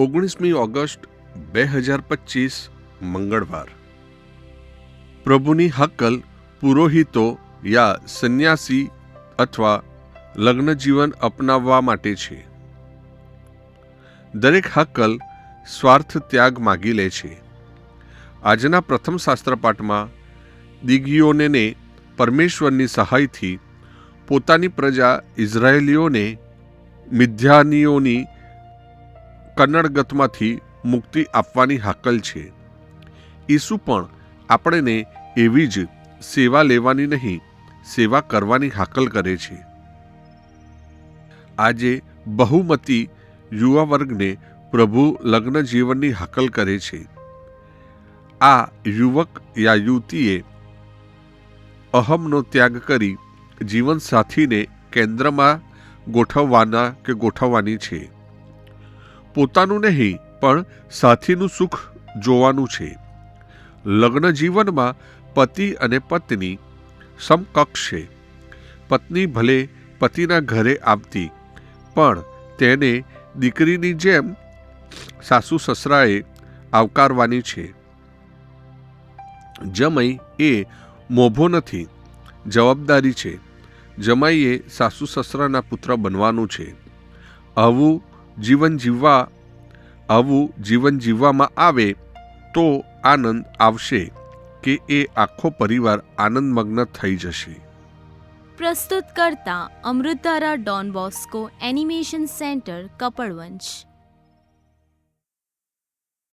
ઓગણીસમી ઓગસ્ટ, બે હજાર પચીસ, મંગળવાર. પ્રભુની હક્કલ પુરોહિતો યા સંન્યાસી અથવા લગ્ન જીવન અપનાવવા માટે છે. દરેક હક્કલ સ્વાર્થ ત્યાગ માગી લે છે. આજના પ્રથમ શાસ્ત્ર પાઠમાં દિગીઓને પરમેશ્વરની સહાયથી પોતાની પ્રજા ઇઝરાયેલીઓને મિથ્યાનીઓની કન્નડગતમાંથી મુક્તિ આપવાની હાકલ છે. ઈસુ પણ આપણને એવી જ સેવા લેવાની નહીં, સેવા કરવાની હાકલ કરે છે. આજે બહુમતી યુવા વર્ગને પ્રભુ લગ્ન જીવનની હાકલ કરે છે. આ યુવક યા યુવતીએ અહમનો ત્યાગ કરી જીવનસાથીને કેન્દ્રમાં ગોઠવવાના કે ગોઠવવાની છે. પોતાનું નહીં, પણ સાથીનું સુખ જોવાનું છે. લગ્ન જીવનમાં પતિ અને પત્ની સમકક્ષ છે. પત્ની ભલે પતિના ઘરે આવતી, પણ તેને દીકરીની જેમ સાસુ સસરાએ આવકારવાની છે. જમઈ એ મોભો નથી, જવાબદારી છે. જમાઈએ સાસુ સસરાના પુત્ર બનવાનું છે. આવું જીવન જીવવા, આવું જીવન જીવવામાં આવે તો આનંદ આવશે કે એ આખો પરિવાર આનંદમગ્ન થઈ જશે. પ્રસ્તુત કરતા અમૃતારા Don Bosco animation centre Kapadvanj